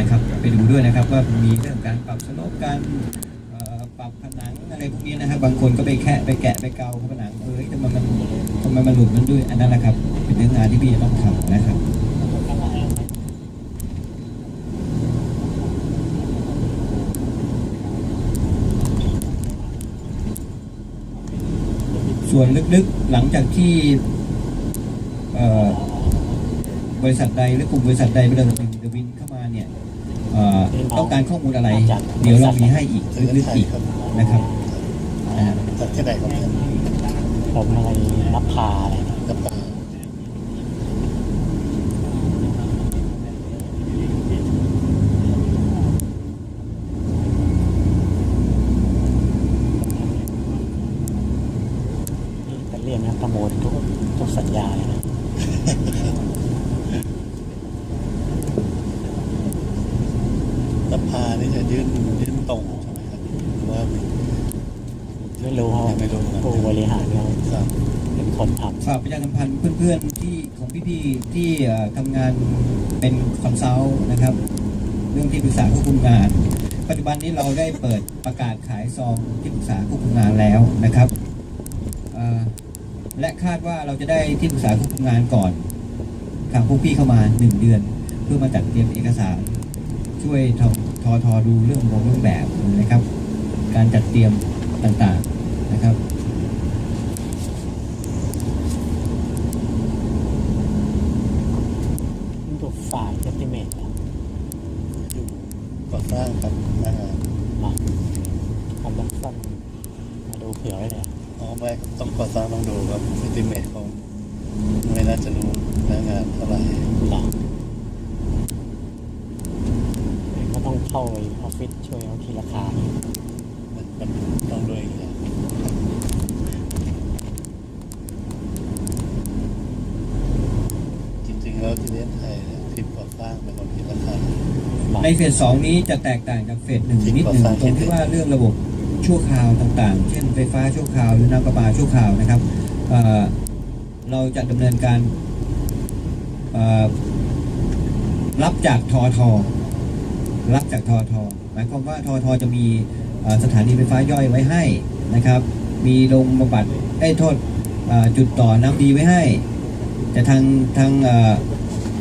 นะครับไปดูด้วยนะครับว่ามีเรื่องการปรับสโลปการปรับผนังอะไรพวกนี้นะครับบางคนก็ไปแคะไปแกะไปเกาผนังเอ้ยทำไมมันทำไมมันหลุดมันด้วยอันนั้นนะครับ เป็นเรื่องงานที่พี่จะต้องทำนะครับส่วนลึกๆหลังจากที่บริษัทใดหรือกลุ่มบริษัทใดไปเดินเดวินเข้ามาเนี่ย ต้องการข้อมูลอะไร เดี๋ยวเรามีให้อีกลึกๆอีกนะครับนะฮะจากที่ไหนครับเนี่ยผมอะไรนับพาอะไรนะน้ำปลาที่จะเรียนนะประมูลทุกทุกสัญญาเลยนะ น้ำปลานี่จะยื่นยื่นตรงใช่ไหมครับหรือว่าไม่รู้เขาไม่รู้ผู้บริหารเขาครับเป็นคนทฝากประชาสัมพันธ์เพื่อนๆที่ของพี่ๆที่เอ่อทำงานเป็นคอนซัลท์นะครับ เรื่องที่ปรึกษาควบคุมงาน ปัจจุบันนี้เราได้เปิดประกาศขายซองที่ปรึกษาควบคุมงานแล้วนะครับเอ่อและคาดว่าเราจะได้ที่ปรึกษาควบคุมงานก่อนทางพวกพี่เข้ามาหนึ่งเดือน เพื่อมาจัดเตรียมเอกสาร ช่วยททอทอดูเรื่องของเรื่องแบบนะครับ การจัดเตรียมต่างๆนะครับำดูฝ่ายเอติเมตอยู่ก่อสร้างครับหน้างานมาคำรักสั้นมาดูเผื่อไว้เลยอ๋อไม่ต้องก่อสร้างต้องดูครับอิติเมตของไม่น่าจะรู้หน้างานเท่าไหร่หลังก็ต้อง เข้าไปออฟฟิศช่วยเขาทีราคานี่มันมันต้องด้วยอย่างเงี้ยจริงๆแล้วที่เลี้ยงไทยเนี่ยทีมก่อสร้างเป็นคนคิดราคาหลังในเฟสสองนี้จะแตกต่างจากเฟสหนึ่งนิดหนึ่งตรงที่ว่าเรื่องระบบชั่วคราวต่างๆ เช่นไฟฟ้าชั่วคราวหรือน้ำประปาชั่วคราวนะครับเอ่อเราจะดำเนินการเอ่อรับจากทอทอ รับจากทอทอหมายความว่าทอทอจะมีสถานีไฟฟ้าย่อยไว้ให้นะครับ มีโรงบำบัดไอ้โทษจุดต่อน้ำดีไว้ให้ แต่ทางทาง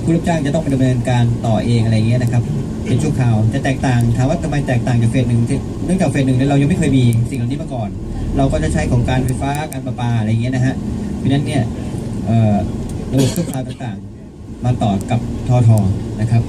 ผู้รับจ้างจะต้องไปดำเนินการต่อเองอะไรเงี้ยนะครับเป็นชั่วคราวจะแตกต่างถามว่าทำไมแตกต่างจากเฟสหนึ่งเนื่องจากเฟสหนึ่งเรายังไม่เคยมีสิ่งเหล่านี้มาก่อน เราก็จะใช้ของการไฟฟ้าการประปาอะไรเงี้ยนะฮะเพราะนั้นเนี่ยระบบชั่วคราวต่างๆ มาต่อกับทอทอนะครับ